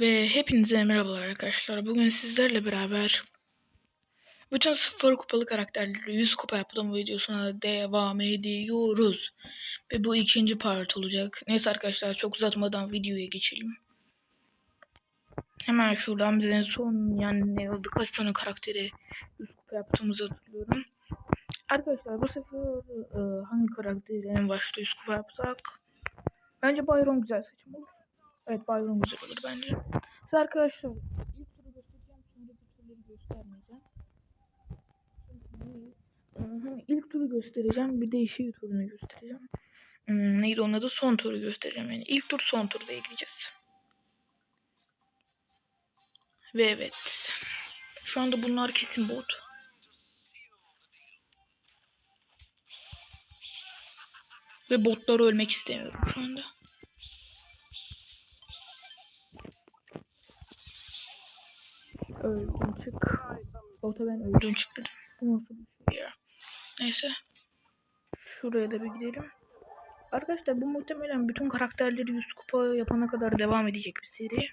Ve hepinize merhabalar arkadaşlar. Bugün sizlerle beraber bütün sıfır kupalı karakterleri 100 kupa yaptığım videosuna devam ediyoruz. Ve bu ikinci part olacak. Neyse arkadaşlar çok uzatmadan videoya geçelim. Hemen şuradan bize son yani birkaç tane karakteri 100 kupa yaptığımızı hatırlıyorum. Arkadaşlar bu sefer e, hangi karakteri en başta 100 kupa yapsak? Bence Byron güzel seçim olur. Evet Byron güzel olur bence. Siz arkadaşlar ilk turu göstereceğim sonraki turları göstermeyeceğim. İlk turu göstereceğim bir de işi turunu göstereceğim. Hmm, neydi onun adı? Son turu göstereceğim yani. İlk tur son turda ekleyeceğiz. Ve evet. Şu anda bunlar kesin bot. Ve botları ölmek istemiyorum şu anda. Öldüm çık. Bota ben öldüm çık dedim. Bu nasıl bir şey ya. Neyse. Şuraya da bir gidelim. Arkadaşlar bu muhtemelen bütün karakterleri 100 kupa yapana kadar devam edecek bir seri.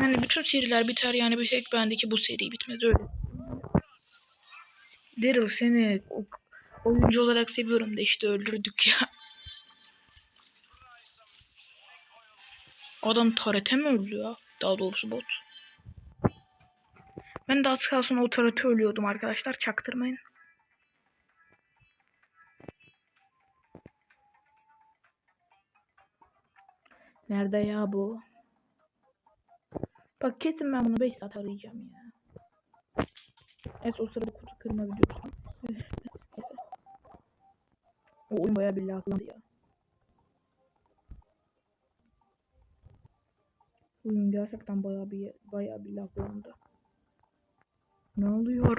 Yani bütün seriler biter yani bir tek bendeki bu seri bitmez öyle. Daryl seni oyuncu olarak seviyorum da işte öldürdük ya. Adam tarete mi öldü ya? Daha doğrusu bot. Ben de az kalsın o tarete ölüyordum arkadaşlar. Çaktırmayın. Nerede ya bu? Bak kesin ben bunu 5 saat arayacağım ya. Evet o sırada kutu kırma videosu. O oyun bayağı bir laglandı ya. Oyun gerçekten bayağı bir bayağı bir laglandı. Ne oluyor?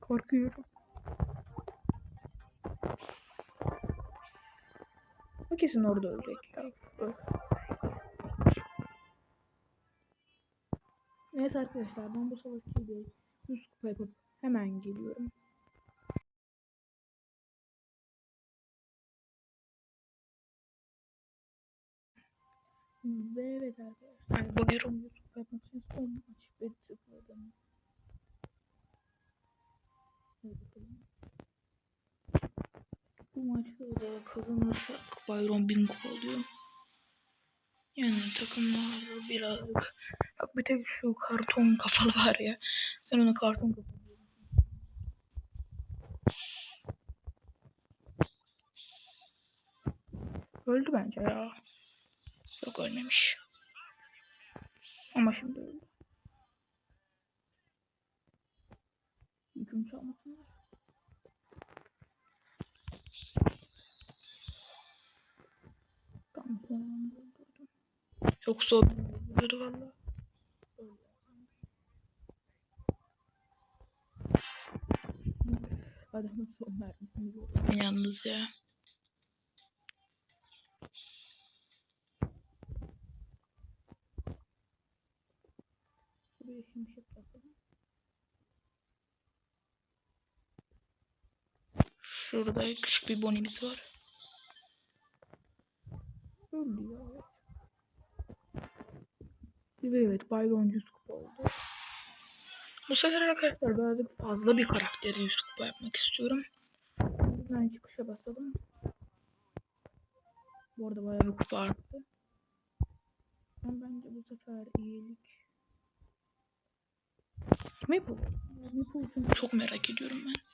Korkuyorum. O kesin orada ölecek ya. Öl. Neyse arkadaşlar ben bu savaşçıyı bir 100 kupa yapıp hemen geliyorum. Ve evet arkadaşlar bu bir 100 kupa yapmak için son maç ve tıkladım. Hadi bakalım. Bu maçı da kazanırsak Byron 1000 kupa. Yani takımlar birazcık Bak bir tek şu karton kafalı var ya. Ben ona karton kafalı diyorum. Öldü bence ya. Yok ölmemiş. Ama şimdi Hüküm çalmasınlar. Tamam öldürdüm. Yoksa o öldürdü valla. Adamın son mermisini gördüm. Yalnız ya. Buraya şimşek basalım. Şurada küçük bir bonimiz var. Öldü ya. Evet. Byron 100 kupa oldu. Bu sefer arkadaşlar birazcık fazla bir karakteri 100 kupa yapmak istiyorum. Hemen çıkışa basalım. Bu arada bayağı bir kupa arttı. Ben bence bu sefer iyilik. Maple. Maple çok merak ediyorum ben.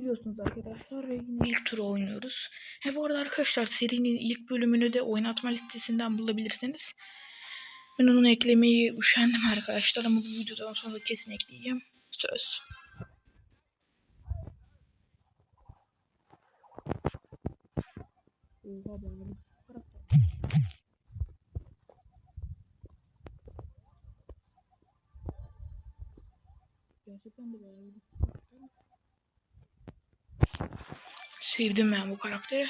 Biliyorsunuz arkadaşlar yine ilk turu oynuyoruz. He bu arada arkadaşlar serinin ilk bölümünü de oynatma listesinden bulabilirsiniz. Ben onu eklemeyi üşendim arkadaşlar ama bu videodan sonra kesin ekleyeceğim. Söz. Oha. Gerçekten de karakter. Sevdim ben bu karakteri.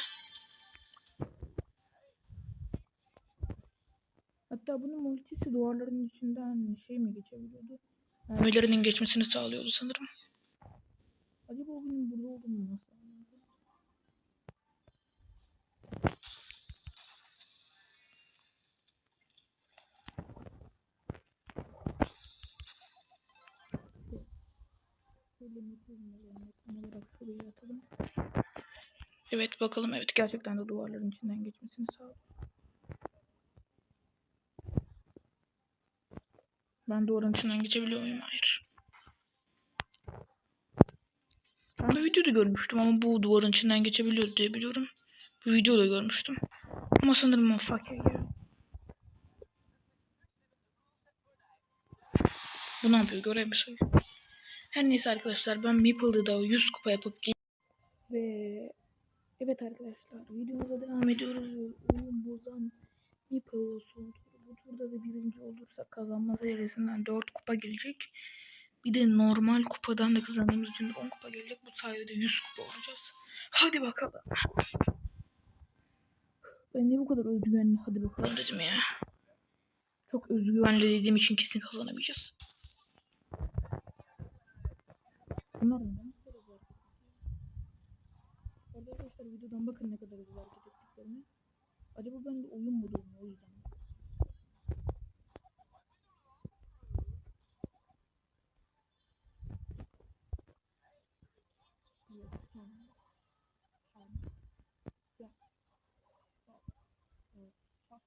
Hatta bunun multisi duvarların içinden şey mi geçebiliyordu? Mermilerinin geçmesini sağlıyordu sanırım. Acaba o benim burada olduğumu nasıl Evet bakalım evet gerçekten de duvarların içinden geçmesini sağlıyor. Ben duvarın içinden geçebiliyor muyum? Hayır. Ben de videoda görmüştüm ama bu duvarın içinden geçebiliyor diye biliyorum. Bu videoda görmüştüm. Ama sanırım fakir ya. Bu ne yapıyor? Görev mi sayıyor? Her neyse arkadaşlar ben Maple'da da 100 kupa yapıp Ve evet arkadaşlar videomuza devam ediyoruz. Oyun bozan Maple'la son. Bu turda da birinci olursak kazanma serisinden 4 kupa gelecek. Bir de normal kupadan da kazandığımız için de 10 kupa gelecek. Bu sayede 100 kupa olacağız. Hadi bakalım. Ben niye bu kadar özgüvenli hadi bakalım dedim ya. Çok özgüvenli dediğim için kesin kazanamayacağız. Bunlar neden bu kadar zor? Orada arkadaşlar videodan bakın ne kadar güzel hareket ettiklerini. Acaba ben de oyun modum o yüzden. Evet, tamam. Tamam. Ya. Bak. Evet, bak.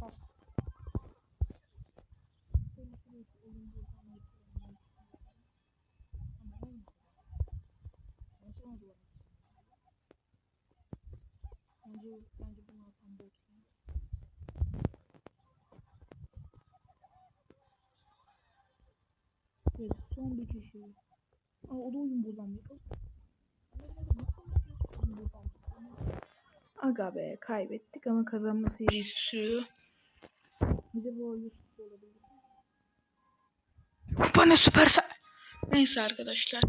Bak. Şöyle şuraya bir oyun modum yapıyorum. Ama olmadı. Ben sonra duvar Bence, bence bunu atan bot. Evet son bir kişi. Aa o da oyun bozan bir. Aga be kaybettik ama kazanma serisi sürüyor. Acaba o Yusuf olabilir. Kupa ne süperse. Neyse arkadaşlar.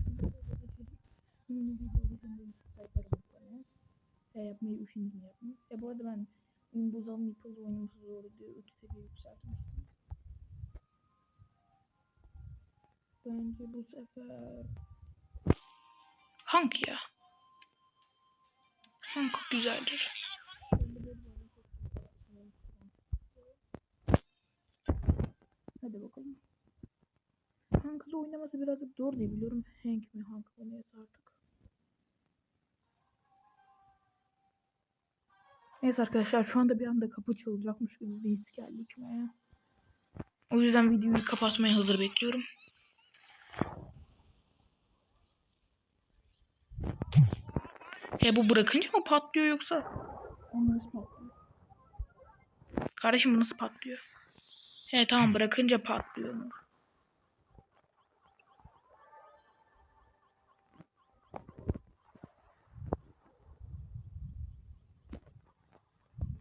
Şey yapmayı üşendim yapmayı. Ya bu arada ben oyun bozan Meeple oynaması zor diye 3 seviye yükseltmiştim. Bence bu sefer Hank ya. Hank güzeldir. Hadi bakalım. Hank'la oynaması birazcık zor diye biliyorum. Hank mi Hank mı neyse artık. Neyse arkadaşlar şu anda bir anda kapı çalacakmış gibi bir his geldi ya. O yüzden videoyu kapatmaya hazır bekliyorum. E bu bırakınca mı patlıyor yoksa? Nasıl patlıyor? Kardeşim bu nasıl patlıyor? He tamam bırakınca patlıyor mu?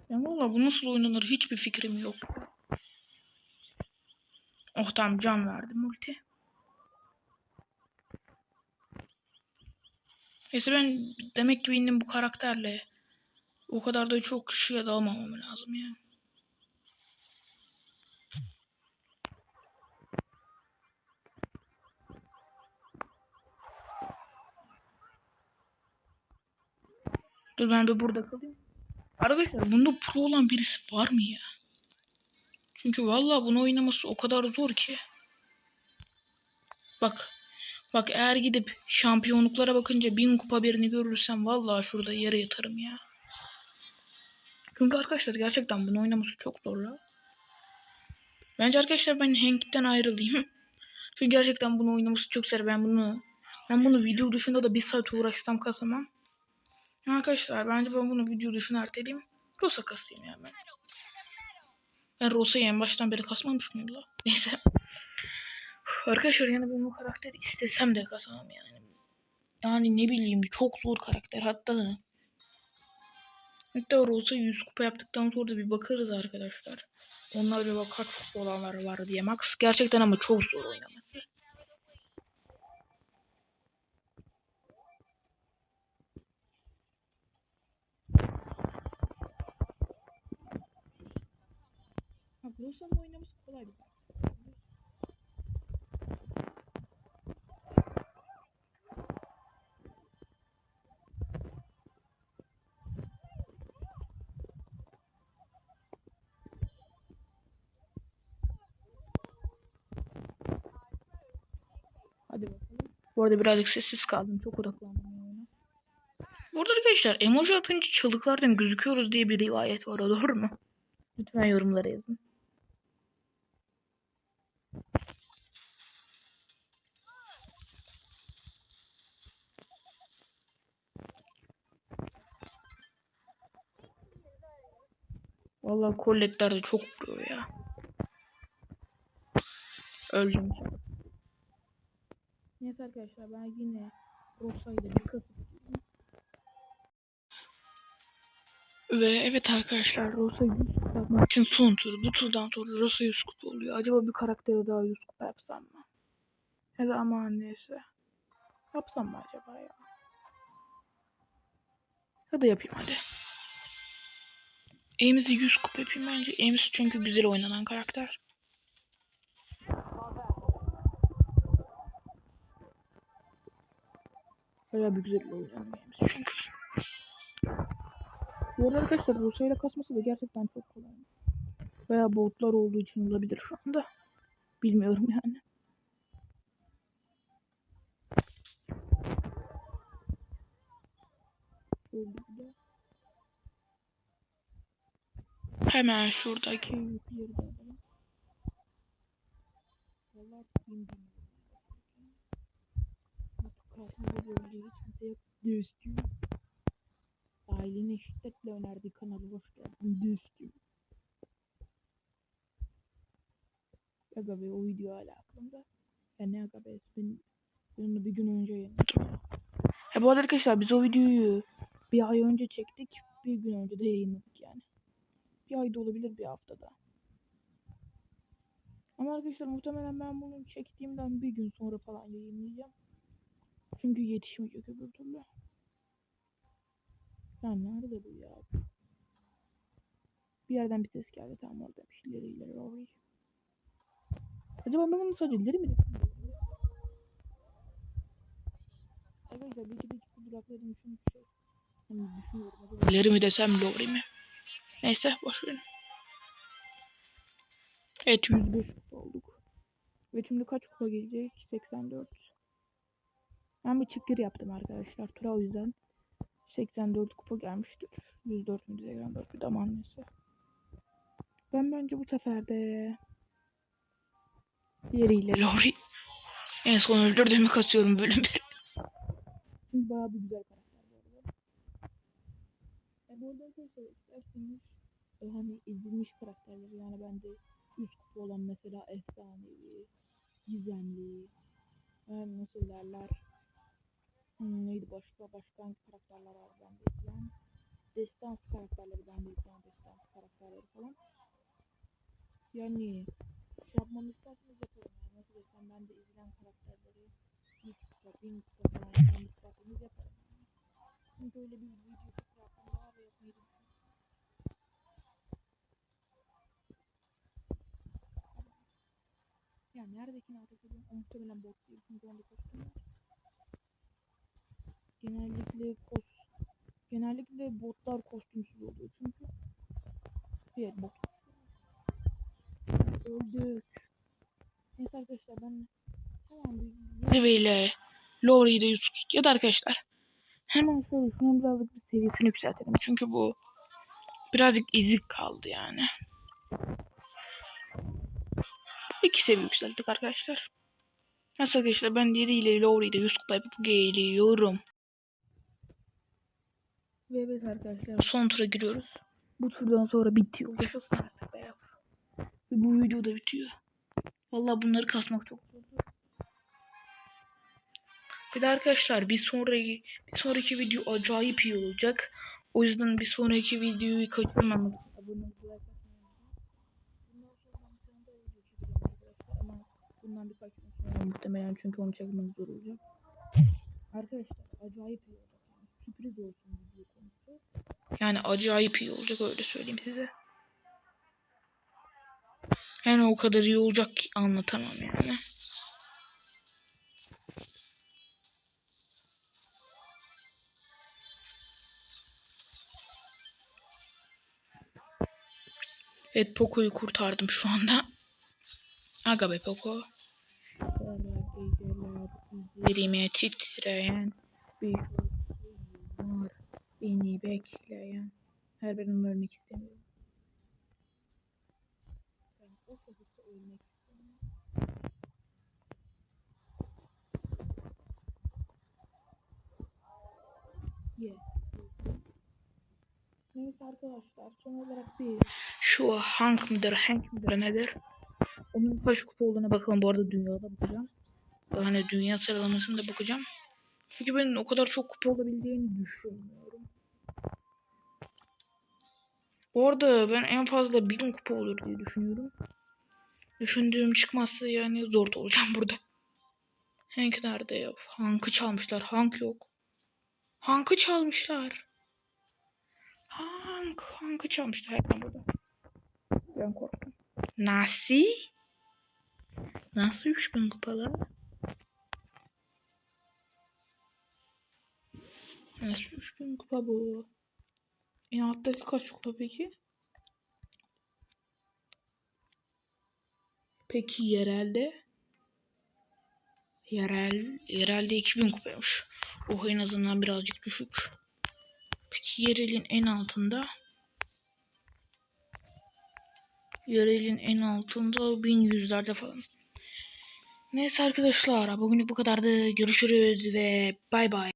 Ya valla bu nasıl oynanır hiçbir fikrim yok. Oh tamam can verdim multi. Neyse ben demek ki benim bu karakterle o kadar da çok kişiye dalmamam lazım ya. Dur ben bir burada kalayım. Arkadaşlar bunda pro olan birisi var mı ya? Çünkü vallahi bunu oynaması o kadar zor ki. Bak. Bak eğer gidip şampiyonluklara bakınca bin kupa birini görürsem vallahi şurada yere yatarım ya. Çünkü arkadaşlar gerçekten bunu oynaması çok zor la. Bence arkadaşlar ben Hank'ten ayrılayım. Çünkü gerçekten bunu oynaması çok zor. Ben bunu ben bunu video dışında da bir saat uğraşsam kasamam. Arkadaşlar bence ben bunu video dışına erteleyeyim. Rosa kasayım ya ben. Ben Rosa'yı en baştan beri kasmamış mıyım la? Neyse. Arkadaşlar yani ben bu karakteri istesem de kasamam yani. Yani ne bileyim çok zor karakter hatta. Hatta Rosa 100 kupa yaptıktan sonra da bir bakarız arkadaşlar. Onlar bak kaç kupa olanlar var diye. Max gerçekten ama çok zor oynaması. Rosa'nın oynaması kolay bir karakter. Hadi bakalım. Bu arada birazcık sessiz kaldım. Çok odaklandım. Burada arkadaşlar emoji atınca çalıklardan gözüküyoruz diye bir rivayet var. O doğru mu? Lütfen yorumlara yazın. Vallahi kolletler de çok vuruyor ya. Öldüm. Neyse arkadaşlar ben yine Rosa'yı da bir kasıp. Ve evet arkadaşlar Rosa'yı 100 kupa yapmak için son tur. Bu turdan sonra Rosa 100 kupa oluyor. Acaba bir karaktere daha 100 kupa yapsam mı? Ya da aman neyse. Yapsam mı acaba ya? Ya da yapayım hadi. Ames'i 100 kupa yapayım bence. Ames çünkü güzel oynanan karakter. Bayağı bir güzel Ames çünkü. Bu arada arkadaşlar Rusa ile kasması da gerçekten çok kolay. Veya botlar olduğu için olabilir şu anda. Bilmiyorum yani. Hemen şuradaki yükleri de alalım. Vallahi bilmiyorum. Artık kartımda böyle hiç kimse yok. Dostum. Ailenin şiddetle önerdiği kanalı hoş geldin dostum. Aga be o video hala aklımda. Ya ne aga be ben, ben onu bir gün önce yayınladım ya. Ya bu arada arkadaşlar biz o videoyu bir ay önce çektik. Bir gün önce de yayınladık yani. Bir ayda olabilir bir haftada. Ama arkadaşlar muhtemelen ben bunu çektiğimden bir gün sonra falan yayınlayacağım. Çünkü yetişmeyecek öbür türlü. Ya nerede bu ya? Bir yerden bir ses geldi tamam orada bir ileri ileri. Acaba ben bunu sadece ileri mi? Arkadaşlar belki de hiç duraklarım için bir şey. Hani düşünüyorum acaba ileri mi desem Lowry mi? Neyse boş verin. Evet 105 kupa olduk. Ve şimdi kaç kupa gelecek? 84. Ben bir çıkır yaptım arkadaşlar. Tura o yüzden 84 kupa gelmiştir. 104 mü 84 bir de aman neyse. Ben bence bu sefer de diğeriyle Lori en son öldürdüğümü kasıyorum bölüm bir. Çünkü bayağı bir güzel karakter bu arada. E bu arada arkadaşlar isterseniz e, hani izlenmiş karakterleri yani bende 100 kupa olan mesela efsanevi, gizemli, yani nasıl derler Hmm, neydi başka başka hangi karakterler var bende izleyen? Destans karakterleri bende izleyen destans karakterleri falan. Yani şey yapmamı isterseniz yaparım yani nasıl desem ben de izleyen karakterleri 100 kupa, 1000 kupa falan yapmamı isterseniz yaparım yani. Çünkü öyle bir video çok yapmam daha da yapmayı düşünüyorum. Yani neredekini? O muhtemelen bot değil çünkü onda var. Genellikle kos genellikle botlar kostümsüz oluyor çünkü diğer bot öldük. Neyse arkadaşlar ben tamam ile Lori'yi de Yusuf ya da arkadaşlar hemen şöyle şunun birazcık bir seviyesini yükseltelim çünkü bu birazcık ezik kaldı yani. İki seviye yükselttik arkadaşlar. Nasıl arkadaşlar ben diğeriyle Lori'yi de Yusuf yapıp geliyorum. Ve evet arkadaşlar son tura giriyoruz. Bu turdan sonra bitiyor. Yaşasın artık be. Ve bu video da bitiyor. Vallahi bunları kasmak çok zor. Bir de arkadaşlar bir sonraki bir sonraki video acayip iyi olacak. O yüzden bir sonraki videoyu kaçırmamak abone olmayı bundan birkaç gün sonra muhtemelen çünkü onu çekmek zor olacak. Arkadaşlar acayip iyi olacak. Sürpriz olsun video konusu. Yani acayip iyi olacak öyle söyleyeyim size. Yani o kadar iyi olacak ki anlatamam yani. Evet Poco'yu kurtardım şu anda. Aga be Poco. Verime titreyen bir beni bekleyen. Her benim ölmek istemiyorum. Ben o sokakta ölmek istemiyorum. Yes. Neyse arkadaşlar son olarak bir şu Hank mıdır Hank mıdır nedir? Onun kaç kupa olduğuna bakalım bu arada dünyada bakacağım. Yani dünya sıralamasında bakacağım. Çünkü ben o kadar çok kupa olabildiğini düşünmüyorum. Bu arada ben en fazla 1000 kupa olur diye düşünüyorum. Düşündüğüm çıkmazsa yani zor da olacağım burada. Hank nerede ya? Hank'ı çalmışlar. Hank yok. Hank'ı çalmışlar. Hank. Hank'ı çalmışlar. Ben burada. Ben korktum. Nasıl? Nasıl 3000 kupalı? Nasıl 3000 kupa bu? En alttaki kaç kupa peki? Peki yerelde? Yerel, yerelde 2000 kupaymış. Oh en azından birazcık düşük. Peki yerelin en altında? Yerelin en altında 1100'lerde falan. Neyse arkadaşlar bugün bu kadardı. Görüşürüz ve bay bay.